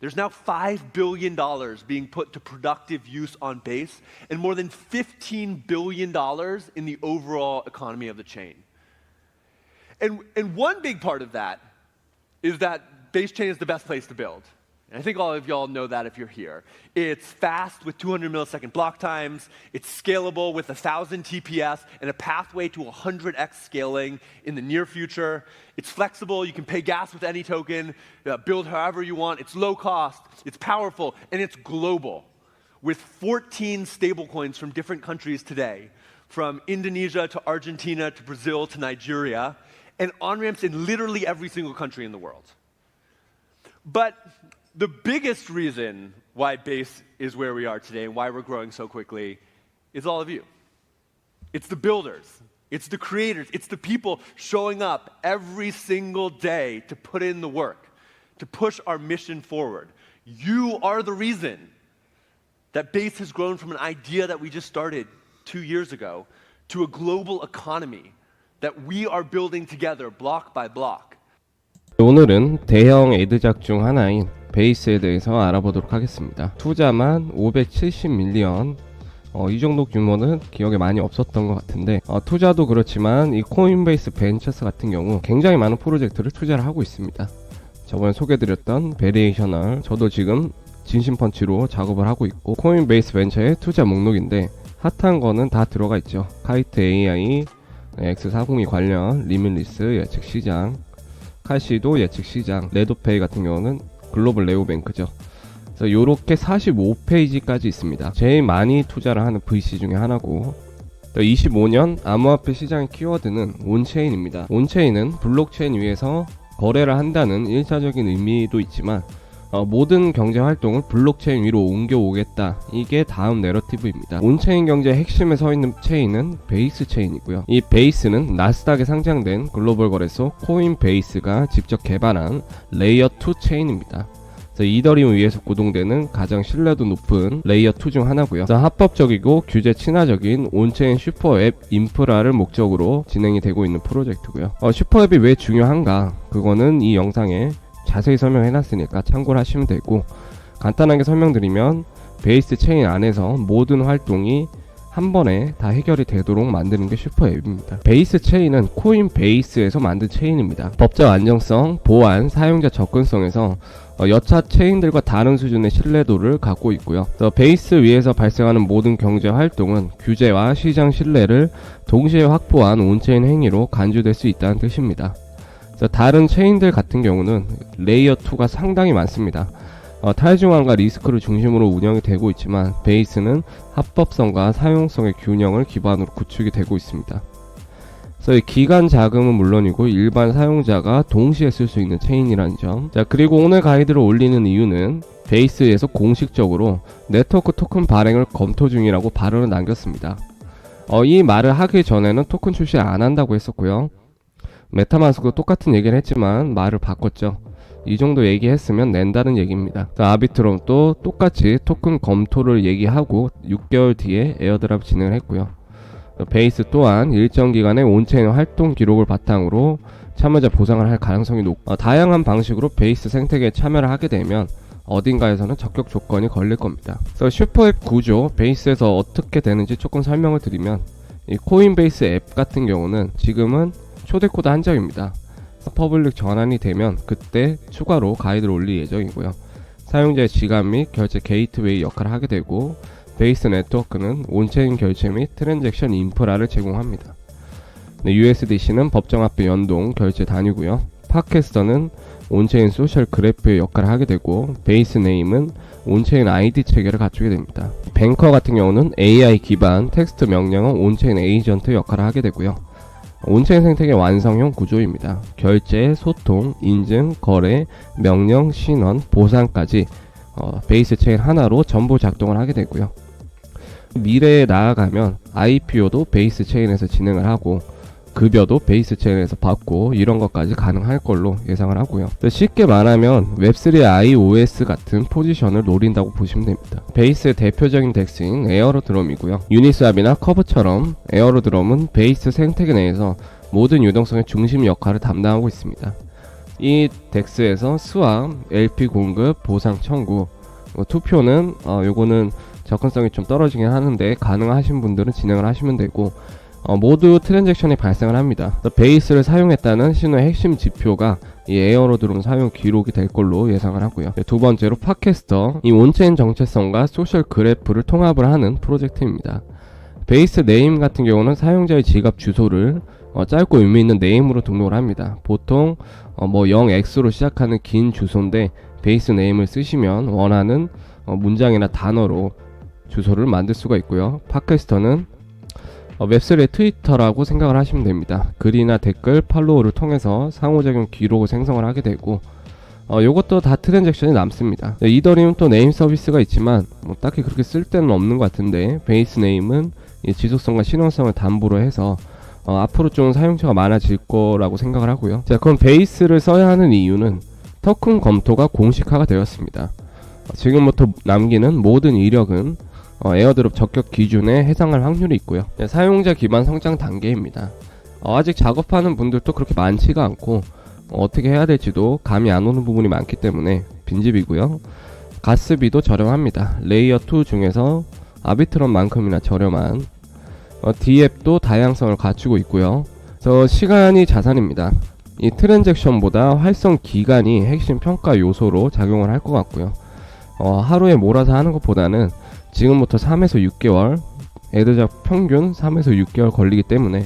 There's now $5 billion being put to productive use on base and more than $15 billion in the overall economy of the chain. And, and one big part of that is that base chain is the best place to build. And I think all of y'all know that if you're here. It's fast with 200 millisecond block times, it's scalable with 1,000 TPS and a pathway to 100x scaling in the near future. It's flexible, you can pay gas with any token, uh, build however you want. It's low cost, it's powerful, and it's global. With 14 stablecoins from different countries today, from Indonesia to Argentina to Brazil to Nigeria, and on ramps in literally every single country in the world. But the biggest reason why Base is where we are today and why we're growing so quickly is all of you. It's the builders, it's the creators, it's the people showing up every single day to put in the work, to push our mission forward. You are the reason that Base has grown from an idea that we just started two years ago to a global economy that we are building together block by block. 오늘은 대형 애드작 중 하나인 베이스에 대해서 알아보도록 하겠습니다. 투자만 570밀리언 어, 이 정도 규모는 기억에 많이 없었던 것 같은데 어, 투자도 그렇지만 이 코인베이스 벤처스 같은 경우 굉장히 많은 프로젝트를 투자를 하고 있습니다. 저번에 소개드렸던 베리에이셔널 저도 지금 진심펀치로 작업을 하고 있고 코인베이스 벤처의 투자 목록인데 핫한 거는 다 들어가 있죠. 카이트 AI, X402 관련, 리밀리스 예측 시장, 카시도 예측 시장, 레도페이 같은 경우는 글로벌 레오뱅크죠. 그래서 요렇게 45페이지까지 있습니다. 제일 많이 투자를 하는 VC 중에 하나고 25년 암호화폐 시장의 키워드는 온체인입니다. 온체인은 블록체인 위에서 거래를 한다는 1차적인 의미도 있지만 어, 모든 경제 활동을 블록체인 위로 옮겨오겠다. 이게 다음 내러티브입니다. 온체인 경제의 핵심에 서 있는 체인은 베이스 체인이고요. 이 베이스는 나스닥에 상장된 글로벌 거래소 코인 베이스가 직접 개발한 레이어 2 체인입니다. 이더리움 위에서 구동되는 가장 신뢰도 높은 레이어 2 중 하나고요. 합법적이고 규제 친화적인 온체인 슈퍼앱 인프라를 목적으로 진행이 되고 있는 프로젝트고요. 어, 슈퍼앱이 왜 중요한가? 그거는 이 영상에 자세히 설명해 놨으니까 참고를 하시면 되고 간단하게 설명드리면 베이스 체인 안에서 모든 활동이 한 번에 다 해결이 되도록 만드는 게 슈퍼 앱입니다. 베이스 체인은 코인 베이스에서 만든 체인입니다. 법적 안정성, 보안, 사용자 접근성에서 어, 여차 체인들과 다른 수준의 신뢰도를 갖고 있고요. 또 베이스 위에서 발생하는 모든 경제 활동은 규제와 시장 신뢰를 동시에 확보한 온체인 행위로 간주될 수 있다는 뜻입니다. 다른 체인들 같은 경우는 레이어 2가 상당히 많습니다. 어, 탈중앙과 리스크를 중심으로 운영이 되고 있지만 베이스는 합법성과 사용성의 균형을 기반으로 구축이 되고 있습니다. 그래서 이 기간 자금은 물론이고 일반 사용자가 동시에 쓸 수 있는 체인이라는 점. 자 그리고 오늘 가이드를 올리는 이유는 베이스에서 공식적으로 네트워크 토큰 발행을 검토 중이라고 발언을 남겼습니다. 어, 이 말을 하기 전에는 토큰 출시 안 한다고 했었고요. 메타마스크도 똑같은 얘기를 했지만 말을 바꿨죠. 이 정도 얘기했으면 낸다는 얘기입니다. 아비트롬도 똑같이 토큰 검토를 얘기하고 6개월 뒤에 에어드랍 진행을 했고요. 베이스 또한 일정 기간의 온체인 활동 기록을 바탕으로 참여자 보상을 할 가능성이 높고 어, 다양한 방식으로 베이스 생태계에 참여를 하게 되면 어딘가에서는 적격 조건이 걸릴 겁니다. 그래서 슈퍼앱 구조 베이스에서 어떻게 되는지 조금 설명을 드리면 이 코인베이스 앱 같은 경우는 지금은 초대 코드 한정입니다. 퍼블릭 전환이 되면 그때 추가로 가이드를 올릴 예정이고요. 사용자의 지갑 및 결제 게이트웨이 역할을 하게 되고 베이스 네트워크는 온체인 결제 및 트랜잭션 인프라를 제공합니다. 네, USDC는 법정화폐 연동 결제 단위고요. 팟캐스터는 온체인 소셜 그래프의 역할을 하게 되고 베이스 네임은 온체인 ID 체계를 갖추게 됩니다. 뱅커 같은 경우는 AI 기반 텍스트 명령어 온체인 에이전트 역할을 하게 되고요. 온체인 생태계 완성형 구조입니다. 결제, 소통, 인증, 거래, 명령, 신원, 보상까지 어, 베이스 체인 하나로 전부 작동을 하게 되고요. 미래에 나아가면 IPO도 베이스 체인에서 진행을 하고 급여도 베이스 체인에서 받고 이런 것까지 가능할 걸로 예상을 하고요. 쉽게 말하면 웹3 iOS 같은 포지션을 노린다고 보시면 됩니다. 베이스의 대표적인 덱스인 에어로드럼이고요. 유니스왑이나 커브처럼 에어로드럼은 베이스 생태계 내에서 모든 유동성의 중심 역할을 담당하고 있습니다. 이 덱스에서 스왑, LP 공급, 보상 청구, 어, 투표는 어, 요거는 접근성이 좀 떨어지긴 하는데 가능하신 분들은 진행을 하시면 되고 어, 모두 트랜잭션이 발생을 합니다. 베이스를 사용했다는 신호의 핵심 지표가 이 에어로드롬 사용 기록이 될 걸로 예상을 하고요. 네, 두 번째로 팟캐스터 이 온체인 정체성과 소셜 그래프를 통합을 하는 프로젝트입니다. 베이스 네임 같은 경우는 사용자의 지갑 주소를 어, 짧고 의미 있는 네임으로 등록을 합니다. 보통 어, 뭐 0x로 시작하는 긴 주소인데 베이스 네임을 쓰시면 원하는 어, 문장이나 단어로 주소를 만들 수가 있고요. 팟캐스터는 어, 웹3의 트위터라고 생각을 하시면 됩니다. 글이나 댓글, 팔로우를 통해서 상호작용 기록을 생성을 하게 되고 어, 요것도 다 트랜잭션이 남습니다. 네, 이더리움 또 네임 서비스가 있지만 뭐 딱히 그렇게 쓸 데는 없는 것 같은데 베이스 네임은 이 지속성과 실용성을 담보로 해서 어, 앞으로 좀 사용자가 많아질 거라고 생각을 하고요. 자, 그럼 베이스를 써야 하는 이유는 토큰 검토가 공식화가 되었습니다. 어, 지금부터 남기는 모든 이력은 어, 에어드롭 적격 기준에 해당할 확률이 있고요. 네, 사용자 기반 성장 단계입니다. 어, 아직 작업하는 분들도 그렇게 많지가 않고 어, 어떻게 해야 될지도 감이 안 오는 부분이 많기 때문에 빈집이고요. 가스비도 저렴합니다. 레이어 2 중에서 아비트럼만큼이나 저렴한 어, D앱도 다양성을 갖추고 있고요. 그래서 시간이 자산입니다. 이 트랜잭션보다 활성 기간이 핵심 평가 요소로 작용을 할 것 같고요. 어, 하루에 몰아서 하는 것보다는 지금부터 3에서 6개월, 애드작 평균 3에서 6개월 걸리기 때문에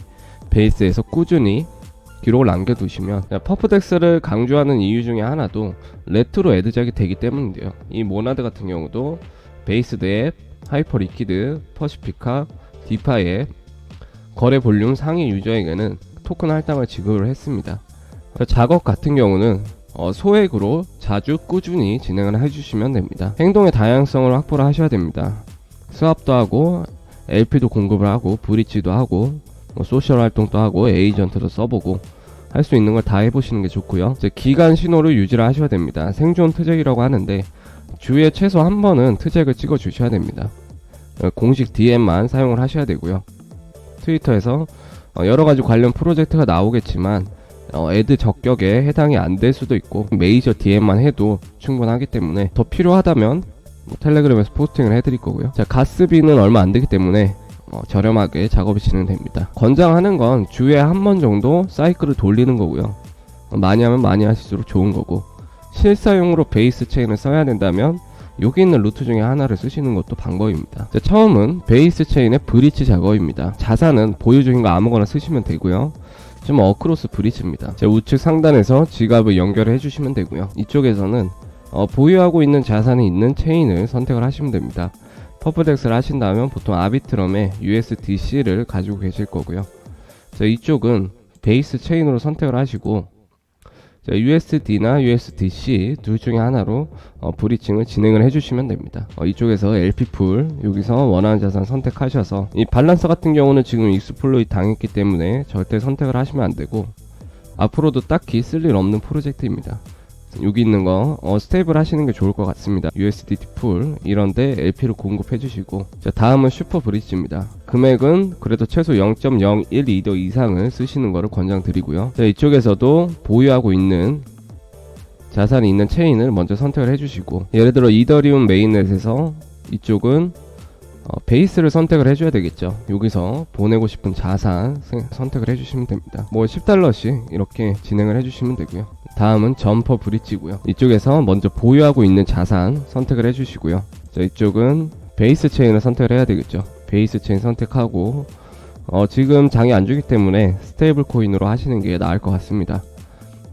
베이스에서 꾸준히 기록을 남겨두시면 퍼프덱스를 강조하는 이유 중에 하나도 레트로 애드작이 되기 때문인데요. 이 모나드 같은 경우도 베이스드 앱, 하이퍼 리퀴드, 퍼시피카, 디파이 앱, 거래 볼륨 상위 유저에게는 토큰 할당을 지급을 했습니다. 작업 같은 경우는 어, 소액으로 자주 꾸준히 진행을 해주시면 됩니다. 행동의 다양성을 확보를 하셔야 됩니다. 스왑도 하고 LP도 공급을 하고 브리지도 하고 뭐 소셜 활동도 하고 에이전트도 써보고 할 수 있는 걸 다 해보시는 게 좋고요. 이제 기간 신호를 유지를 하셔야 됩니다. 생존 트잭이라고 하는데 주에 최소 한 번은 트잭을 찍어 주셔야 됩니다. 어, 공식 DM만 사용을 하셔야 되고요. 트위터에서 어, 여러 가지 관련 프로젝트가 나오겠지만 어, 애드 적격에 해당이 안 될 수도 있고 메이저 DM만 해도 충분하기 때문에 더 필요하다면 뭐 텔레그램에서 포스팅을 해드릴 거고요. 자 가스비는 얼마 안 되기 때문에 어, 저렴하게 작업이 진행됩니다. 권장하는 건 주에 한 번 정도 사이클을 돌리는 거고요. 어, 많이 하면 많이 하실수록 좋은 거고 실사용으로 베이스 체인을 써야 된다면 여기 있는 루트 중에 하나를 쓰시는 것도 방법입니다. 자, 처음은 베이스 체인의 브리치 작업입니다. 자산은 보유 중인 거 아무거나 쓰시면 되고요. 좀 어크로스 브리지입니다. 제 우측 상단에서 지갑을 연결해 주시면 되고요. 이쪽에서는 어, 보유하고 있는 자산이 있는 체인을 선택을 하시면 됩니다. 퍼프덱스를 하신다면 보통 아비트럼에 USDC를 가지고 계실 거고요. 자, 이쪽은 베이스 체인으로 선택을 하시고 자, USD나 USDC 둘 중에 하나로 어, 브리칭을 진행을 해주시면 됩니다. 어, 이쪽에서 LP풀 여기서 원하는 자산 선택하셔서 이 밸런서 같은 경우는 지금 익스플로이 당했기 때문에 절대 선택을 하시면 안 되고 앞으로도 딱히 쓸 일 없는 프로젝트입니다. 여기 있는 거 어, 스테이블 하시는 게 좋을 것 같습니다. USDT 풀 이런데 LP를 공급해 주시고 자, 다음은 슈퍼 브릿지입니다. 금액은 그래도 최소 0.012도 이상을 쓰시는 것을 권장드리고요. 자, 이쪽에서도 보유하고 있는 자산이 있는 체인을 먼저 선택을 해주시고 예를 들어 이더리움 메인넷에서 이쪽은 어, 베이스를 선택을 해줘야 되겠죠. 여기서 보내고 싶은 자산 세- 선택을 해주시면 됩니다. 뭐 10달러씩 이렇게 진행을 해주시면 되고요. 다음은 점퍼 브릿지고요. 이쪽에서 먼저 보유하고 있는 자산 선택을 해주시고요. 자, 이쪽은 베이스 체인을 선택을 해야 되겠죠. 베이스 체인 선택하고 어, 지금 장이 안 주기 때문에 스테이블 코인으로 하시는 게 나을 것 같습니다.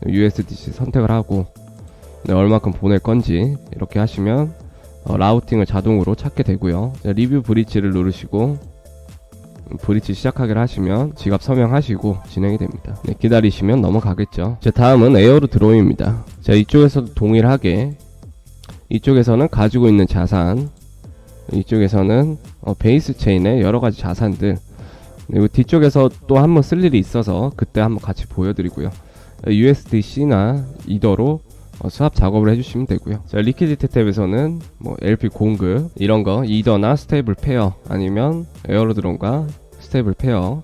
USDC 선택을 하고 네, 얼마큼 보낼 건지 이렇게 하시면 어, 라우팅을 자동으로 찾게 되고요. 자, 리뷰 브릿지를 누르시고 음, 브릿지 시작하기를 하시면 지갑 서명하시고 진행이 됩니다. 네, 기다리시면 넘어가겠죠. 자, 다음은 에어로 드로잉입니다. 자, 이쪽에서도 동일하게 이쪽에서는 가지고 있는 자산, 이쪽에서는 어, 베이스 체인의 여러 가지 자산들, 그리고 뒤쪽에서 또 한번 쓸 일이 있어서 그때 한번 같이 보여드리고요. USDC나 이더로 어, 수합 작업을 해주시면 되고요. 자, 리퀴디티 탭에서는 뭐 LP 공급 이런 거 이더나 스테이블 페어 아니면 에어로드론과 스테이블 페어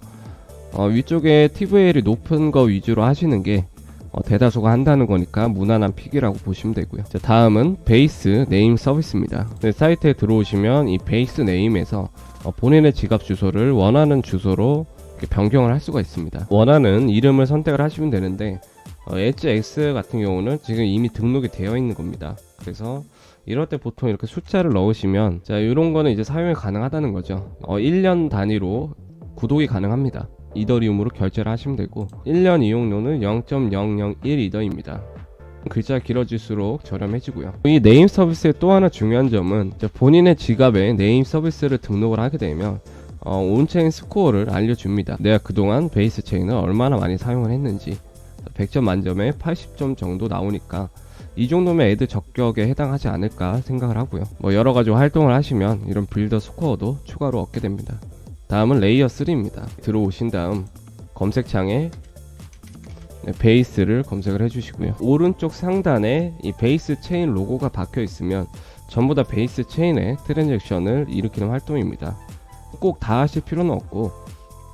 어, 위쪽에 TVL이 높은 거 위주로 하시는 게 어, 대다수가 한다는 거니까 무난한 픽이라고 보시면 되고요. 자, 다음은 베이스 네임 서비스입니다. 네, 사이트에 들어오시면 이 베이스 네임에서 어, 본인의 지갑 주소를 원하는 주소로 변경을 할 수가 있습니다. 원하는 이름을 선택을 하시면 되는데 어, 엣지 X 같은 경우는 지금 이미 등록이 되어 있는 겁니다. 그래서 이럴 때 보통 이렇게 숫자를 넣으시면 자 이런 거는 이제 사용이 가능하다는 거죠. 어, 1년 단위로 구독이 가능합니다. 이더리움으로 결제를 하시면 되고 1년 이용료는 0.001 이더입니다. 글자 길어질수록 저렴해지고요. 이 네임 서비스의 또 하나 중요한 점은 본인의 지갑에 네임 서비스를 등록을 하게 되면 어, 온체인 스코어를 알려줍니다. 내가 그동안 베이스 체인을 얼마나 많이 사용을 했는지 100점 만점에 80점 정도 나오니까 이 정도면 애드 적격에 해당하지 않을까 생각을 하고요. 뭐 여러 가지 활동을 하시면 이런 빌더 스코어도 추가로 얻게 됩니다. 다음은 레이어 3입니다. 들어오신 다음 검색창에 네, 베이스를 검색을 해주시고요. 오른쪽 상단에 이 베이스 체인 로고가 박혀 있으면 전부 다 베이스 체인의 트랜잭션을 일으키는 활동입니다. 꼭 다 하실 필요는 없고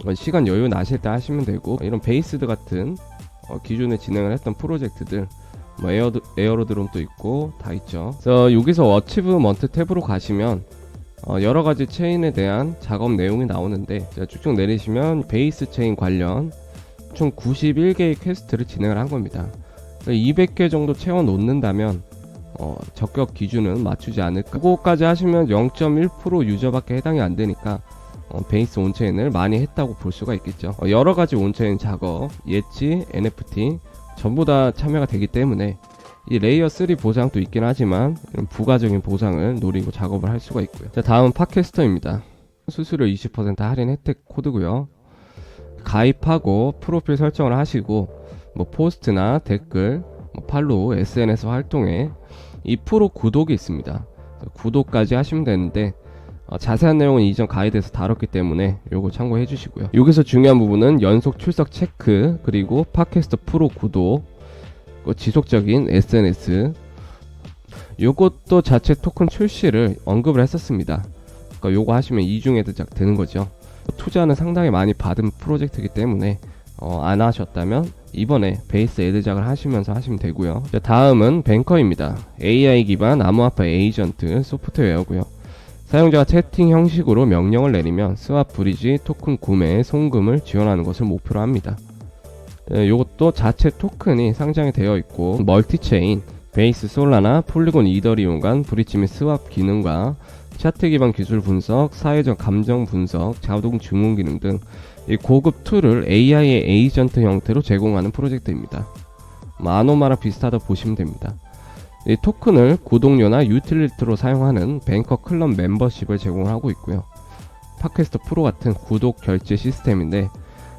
어, 시간 여유 나실 때 하시면 되고 이런 베이스드 같은 어, 기존에 진행을 했던 프로젝트들 뭐 에어 에어로드롬도 있고 다 있죠. 그래서 여기서 어치브먼트 탭으로 가시면 어, 여러 가지 체인에 대한 작업 내용이 나오는데 자, 쭉쭉 내리시면 베이스 체인 관련 총 91개의 퀘스트를 진행을 한 겁니다. 200개 정도 채워 놓는다면 어, 적격 기준은 맞추지 않을까. 그거까지 하시면 0.1% 유저밖에 해당이 안 되니까 어, 베이스 온체인을 많이 했다고 볼 수가 있겠죠. 어, 여러 가지 온체인 작업, 예치, NFT 전부 다 참여가 되기 때문에 이 레이어 3 보상도 있긴 하지만 이런 부가적인 보상을 노리고 작업을 할 수가 있고요. 자, 다음은 팟캐스터입니다. 수수료 20% 할인 혜택 코드고요. 가입하고 프로필 설정을 하시고 뭐 포스트나 댓글, 뭐 팔로우, SNS 활동에 이 프로 구독이 있습니다. 구독까지 하시면 되는데 어, 자세한 내용은 이전 가이드에서 다뤘기 때문에 요거 참고해 주시고요. 여기서 중요한 부분은 연속 출석 체크 그리고 팟캐스트 프로 구독 그 지속적인 SNS 요것도 자체 토큰 출시를 언급을 했었습니다. 그러니까 요거 하시면 이중에드작 되는 거죠. 투자는 상당히 많이 받은 프로젝트이기 때문에 어, 안 하셨다면 이번에 베이스 애드작을 하시면서 하시면 되고요. 자, 다음은 뱅커입니다. AI 기반 암호화폐 에이전트 소프트웨어고요. 사용자가 채팅 형식으로 명령을 내리면 스왑 브리지 토큰 구매 송금을 지원하는 것을 목표로 합니다. 네, 이것도 자체 토큰이 상장이 되어 있고 멀티체인, 베이스 솔라나 폴리곤 이더리움 간 브릿지 및 스왑 기능과 차트 기반 기술 분석, 사회적 감정 분석, 자동 주문 기능 등이 고급 툴을 AI의 에이전트 형태로 제공하는 프로젝트입니다. 마노마랑 비슷하다 보시면 됩니다. 이 토큰을 구독료나 유틸리티로 사용하는 뱅커 클럽 멤버십을 제공하고 있고요. 팟캐스트 프로 같은 구독 결제 시스템인데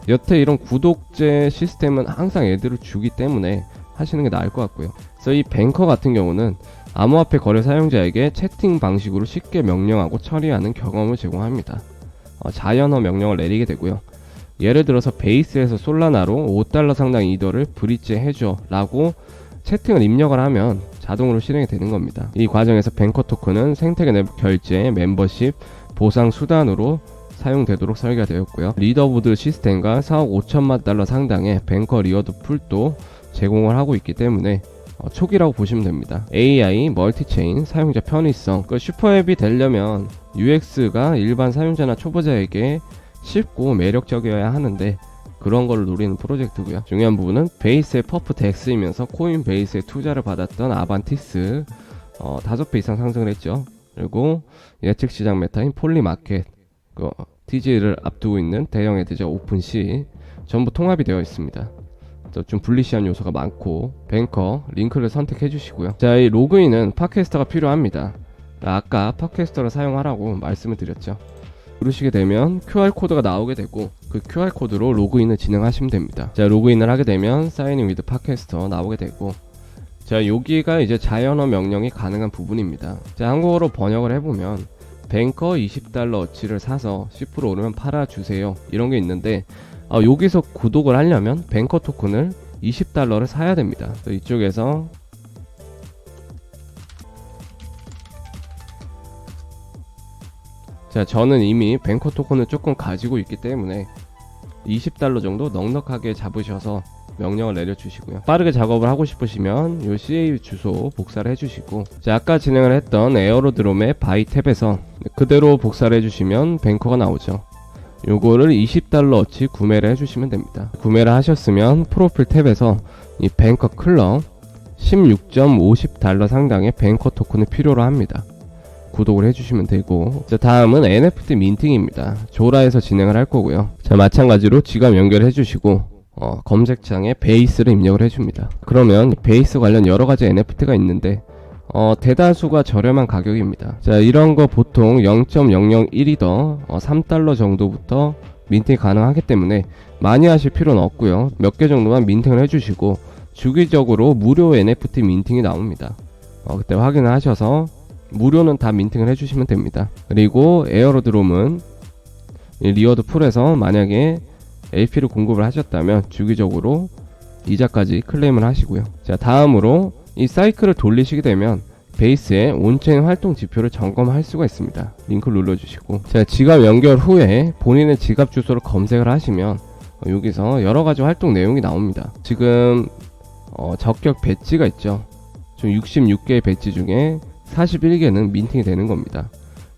여태 이런 구독제 시스템은 항상 애들을 주기 때문에 하시는 게 나을 것 같고요. 그래서 이 뱅커 같은 경우는 암호화폐 거래 사용자에게 채팅 방식으로 쉽게 명령하고 처리하는 경험을 제공합니다. 어, 자연어 명령을 내리게 되고요. 예를 들어서 베이스에서 솔라나로 5달러 상당 이더를 브릿지 해줘 라고 채팅을 입력을 하면 자동으로 실행이 되는 겁니다. 이 과정에서 뱅커 토큰은 생태계 내부 결제, 멤버십, 보상 수단으로 사용되도록 설계가 되었고요. 리더보드 시스템과 4억 5천만 달러 상당의 뱅커 리워드 풀도 제공을 하고 있기 때문에 어, 초기라고 보시면 됩니다. AI, 멀티체인, 사용자 편의성, 그 슈퍼앱이 되려면 UX가 일반 사용자나 초보자에게 쉽고 매력적이어야 하는데 그런 걸 노리는 프로젝트고요. 중요한 부분은 베이스의 퍼프 덱스이면서 코인 베이스에 투자를 받았던 아반티스 어, 5배 이상 상승을 했죠. 그리고 예측 시장 메타인 폴리마켓, 그 TG를 앞두고 있는 대형 애드자 오픈시 전부 통합이 되어 있습니다. 좀 불리시한 요소가 많고 뱅커 링크를 선택해 주시고요. 자, 이 로그인은 팟캐스터가 필요합니다. 아까 팟캐스터를 사용하라고 말씀을 드렸죠. 누르시게 되면 QR코드가 나오게 되고 그 QR코드로 로그인을 진행하시면 됩니다. 자, 로그인을 하게 되면 사인인 위드 팟캐스터 나오게 되고 자, 여기가 이제 자연어 명령이 가능한 부분입니다. 자, 한국어로 번역을 해보면 뱅커 20달러 어치를 사서 10% 오르면 팔아주세요. 이런 게 있는데 어, 여기서 구독을 하려면 뱅커 토큰을 20달러를 사야 됩니다. 이쪽에서 자, 저는 이미 뱅커 토큰을 조금 가지고 있기 때문에 20달러 정도 넉넉하게 잡으셔서 명령을 내려주시고요. 빠르게 작업을 하고 싶으시면 요 CA 주소 복사를 해주시고 자, 아까 진행을 했던 에어로드롬의 바이 탭에서 그대로 복사를 해주시면 뱅커가 나오죠. 요거를 20달러어치 구매를 해주시면 됩니다. 구매를 하셨으면 프로필 탭에서 이 뱅커 클럽 16.50달러 상당의 뱅커 토큰을 필요로 합니다. 구독을 해주시면 되고 자 다음은 NFT 민팅입니다. 조라에서 진행을 할 거고요. 자 마찬가지로 지갑 연결해 주시고 어, 검색창에 베이스를 입력을 해줍니다. 그러면 베이스 관련 여러 가지 NFT가 있는데 어, 대다수가 저렴한 가격입니다. 자 이런 거 보통 0.001이더 어, 3달러 정도부터 민팅 가능하기 때문에 많이 하실 필요는 없고요. 몇 개 정도만 민팅을 해주시고 주기적으로 무료 NFT 민팅이 나옵니다. 어, 그때 확인을 하셔서 무료는 다 민팅을 해주시면 됩니다. 그리고 에어로드롬은 이 리워드 풀에서 만약에 AP를 공급을 하셨다면 주기적으로 이자까지 클레임을 하시고요. 자 다음으로 이 사이클을 돌리시게 되면 베이스의 온체인 활동 지표를 점검할 수가 있습니다. 링크 눌러주시고 자 지갑 연결 후에 본인의 지갑 주소를 검색을 하시면 어, 여기서 여러 가지 활동 내용이 나옵니다. 지금 어, 적격 배지가 있죠. 좀 66개의 배지 중에 41개는 민팅이 되는 겁니다.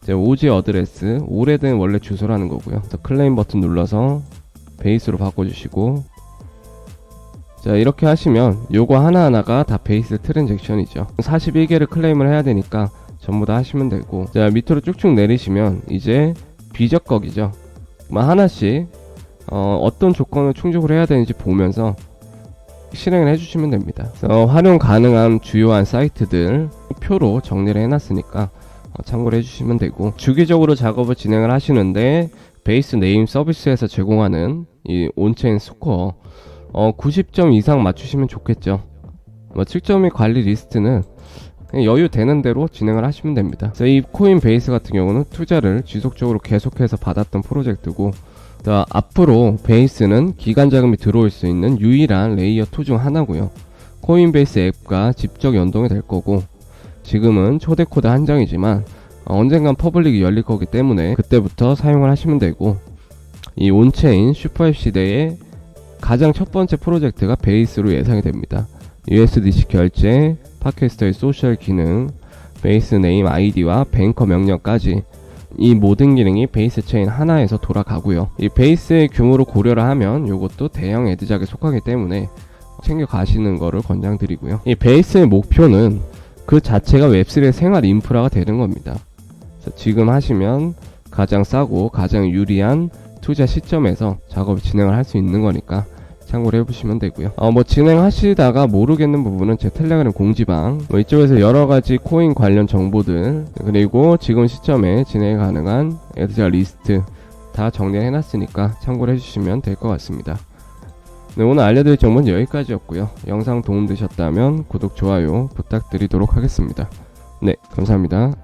이제 오지 어드레스 오래된 원래 주소라는 거고요. 그래서 클레임 버튼 눌러서 베이스로 바꿔주시고 자 이렇게 하시면 요거 하나하나가 다 베이스 트랜잭션이죠 41개를 클레임을 해야 되니까 전부 다 하시면 되고 자 밑으로 쭉쭉 내리시면 이제 비적격이죠 뭐 하나씩 어, 어떤 조건을 충족을 해야 되는지 보면서 실행을 해주시면 됩니다 활용 가능한 주요한 사이트들 표로 정리를 해놨으니까 어, 참고를 해주시면 되고 주기적으로 작업을 진행을 하시는데 베이스 네임 서비스에서 제공하는 이 온체인 스코어 어, 90점 이상 맞추시면 좋겠죠. 뭐 측정 및 관리 리스트는 여유 되는 대로 진행을 하시면 됩니다. 이 코인 베이스 같은 경우는 투자를 지속적으로 계속해서 받았던 프로젝트고 자, 앞으로 베이스는 기간 자금이 들어올 수 있는 유일한 레이어 2 중 하나고요. 코인베이스 앱과 직접 연동이 될 거고 지금은 초대 코드 한정이지만 어, 언젠간 퍼블릭이 열릴 거기 때문에 그때부터 사용을 하시면 되고 이 온체인 슈퍼앱 시대의 가장 첫 번째 프로젝트가 베이스로 예상이 됩니다. USDC 결제, 팟캐스터의 소셜 기능, 베이스 네임 아이디와 뱅커 명령까지 이 모든 기능이 베이스 체인 하나에서 돌아가고요. 이 베이스의 규모로 고려를 하면 이것도 대형 애드작에 속하기 때문에 챙겨 가시는 거를 권장드리고요. 이 베이스의 목표는 그 자체가 웹3의 생활 인프라가 되는 겁니다. 지금 하시면 가장 싸고 가장 유리한 투자 시점에서 작업을 진행을 할 수 있는 거니까 참고를 해보시면 되고요. 어, 뭐 진행하시다가 모르겠는 부분은 제 텔레그램 공지방 뭐 이쪽에서 여러 가지 코인 관련 정보들 그리고 지금 시점에 진행 가능한 애드자 리스트 다 정리해 놨으니까 참고를 해주시면 될 것 같습니다. 네, 오늘 알려드릴 정보는 여기까지였고요. 영상 도움되셨다면 구독, 좋아요 부탁드리도록 하겠습니다. 네, 감사합니다.